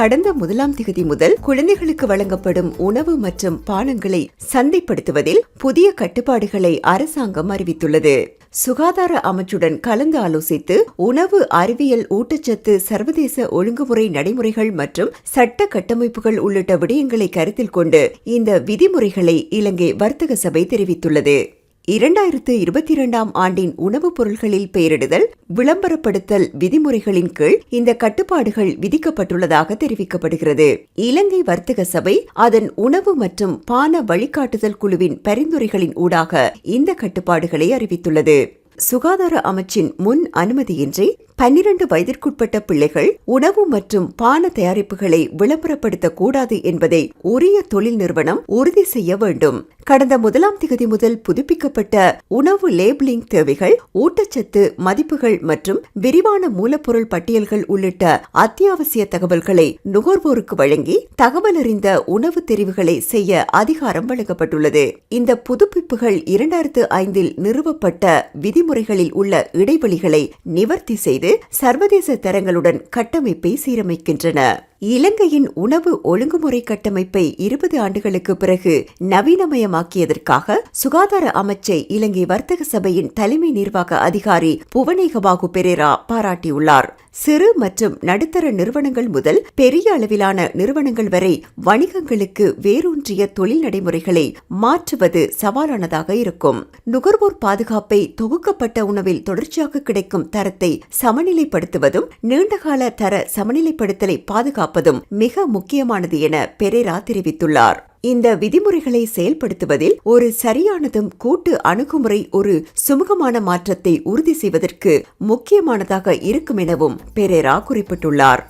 கடந்த முதலாம் திகதி முதல் குழந்தைகளுக்கு வழங்கப்படும் உணவு மற்றும் பானங்களை சந்தைப்படுத்துவதில் புதிய கட்டுப்பாடுகளை அரசாங்கம் அறிவித்துள்ளது. சுகாதார அமைச்சுடன் கலந்து ஆலோசித்து உணவு அறிவியல் ஊட்டச்சத்து சர்வதேச ஒழுங்குமுறை நடைமுறைகள் மற்றும் சட்ட கட்டமைப்புகள் உள்ளிட்ட விடயங்களை கருத்தில் கொண்டு இந்த விதிமுறைகளை இலங்கை வர்த்தக சபை தெரிவித்துள்ளது. இரண்டாயிரத்து இருபத்தி இரண்டாம் ஆண்டின் உணவுப் பொருட்களில் பெயரிடுதல் விளம்பரப்படுத்தல் விதிமுறைகளின் கீழ் இந்த கட்டுப்பாடுகள் விதிக்கப்பட்டுள்ளதாக தெரிவிக்கப்படுகிறது. இலங்கை வர்த்தக சபை அதன் உணவு மற்றும் பான வழிகாட்டுதல் குழுவின் பரிந்துரைகளின் ஊடாக இந்த கட்டுப்பாடுகளை அறிவித்துள்ளது. சுகாதார அமைச்சின் முன் அனுமதியின்றி பன்னிரண்டு வயதிற்குட்பட்ட பிள்ளைகள் உணவு மற்றும் பான தயாரிப்புகளை விளம்பரப்படுத்தக் கூடாது என்பதை உரிய தொழில் நிறுவனம் உறுதி செய்ய வேண்டும். கடந்த முதலாம் திகதி முதல் புதுப்பிக்கப்பட்ட உணவு லேபிளிங் தேவைகள் ஊட்டச்சத்து மதிப்புகள் மற்றும் விரிவான மூலப்பொருள் பட்டியல்கள் உள்ளிட்ட அத்தியாவசிய தகவல்களை நுகர்வோருக்கு வழங்கி தகவல் அறிந்த உணவு தெரிவுகளை செய்ய அதிகாரம் வழங்கப்பட்டுள்ளது. இந்த புதுப்பிப்புகள் இரண்டாயிரத்து ஐந்தில் நிறுவப்பட்ட விதிமுறைகளில் உள்ள இடைவெளிகளை நிவர்த்தி செய்து சர்வதேச தரங்களுடன் கட்டமைப்பை சீரமைக்கின்றன. இலங்கையின் உணவு ஒழுங்குமுறை கட்டமைப்பை இருபது ஆண்டுகளுக்கு பிறகு நவீனமயமாக்கியதற்காக சுகாதார அமைச்சை இலங்கை வர்த்தக சபையின் தலைமை நிர்வாக அதிகாரி புவனேகபாகு பெரேரா பாராட்டியுள்ளார். சிறு மற்றும் நடுத்தர நிறுவனங்கள் முதல் பெரிய அளவிலான நிறுவனங்கள் வரை வணிகங்களுக்கு வேரூன்றிய தொழில் நடைமுறைகளை மாற்றுவது சவாலானதாக இருக்கும். நுகர்வோர் பாதுகாப்பை தொகுக்கப்பட்ட உணவில் தொடர்ச்சியாக கிடைக்கும் தரத்தை சமநிலைப்படுத்துவதும் நீண்டகால தர சமநிலைப்படுத்தலை பாதுகாப்பு பாதுகாப்பதும் மிக முக்கியமானது என பெரேரா தெரிவித்துள்ளார். இந்த விதிமுறைகளை செயல்படுத்துவதில் ஒரு சரியானதும் கூட்டு அணுகுமுறை ஒரு சுமூகமான மாற்றத்தை உறுதி செய்வதற்கு முக்கியமானதாக இருக்கும் எனவும் பெரேரா குறிப்பிட்டுள்ளார்.